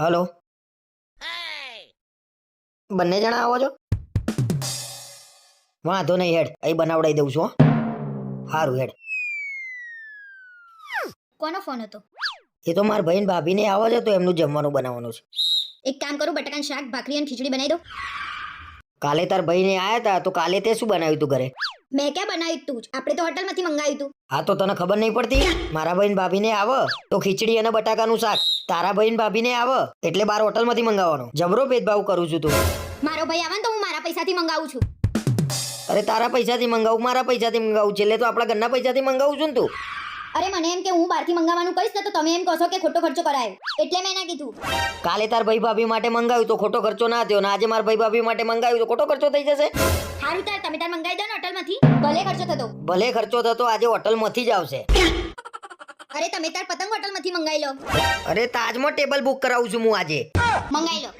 Hello. બંને જણા આવો છો? વાંધો નહીં હેડ. અહીં બનાવડાવી દઉં છું હો. સારું હેડ. કોનો ફોન હતો? એ તો મારા ભાઈ ભાભીને આવો છે તો એમનું જમવાનું બનાવવાનું છે. એક કામ કરું બટાકાનું શાક ભાખરી અને ખીચડી બનાવી દઉં. કાલે તાર ભાઈને આવ્યા હતા તો કાલે તે શું બનાવ્યું તું ઘરે? મેં ક્યાં બનાવ્યું તું જ? આપણે તો હોટલમાંથી મંગાવ્યું તું. હા તો તને ખબર નહીં પડતી? મારા ભાઈ ભાભીને આવ. તો ખીચડી અને બટાકાનું શાક તારા ભાઈ ભાભીને આવ. એટલે બાર હોટલમાંથી મંગાવવાનો. જબરો ભેદભાવ કરું છું તું. મારો ભાઈ આવે ને તો હું મારા પૈસાથી મંગાવું છું. અરે તારા પૈસાથી મંગાવું મારા પૈસાથી મંગાવું? છેલ્લે તો આપણા ઘરના પૈસાથી મંગાવું છું ને તું. અરે મને એમ કે હું બહારથી મંગાવવાનું કહીશ ને તો તમે એમ કહો કે ખોટો ખર્ચો કરાયો. એટલે મેં ના કીધું. કાલે તાર ભાઈ ભાભી માટે મંગાવ્યું તો ખોટો ખર્ચો ના થયો ને આજે મારા ભાઈ ભાભી માટે મંગાવ્યું તો ખોટો ખર્ચો થઈ જશે? સારું તાર તમે તાર મંગાવી દો ને હોટલમાંથી. ભલે ખર્ચો થતો. ભલે ખર્ચો થતો આજે હોટલમાંથી જ આવશે. અરે તમે તાર પતંગ હોટલમાંથી મંગાવી લો. અરે તાજમાં ટેબલ બુક કરાવું છું હું આજે. મંગાવી લો.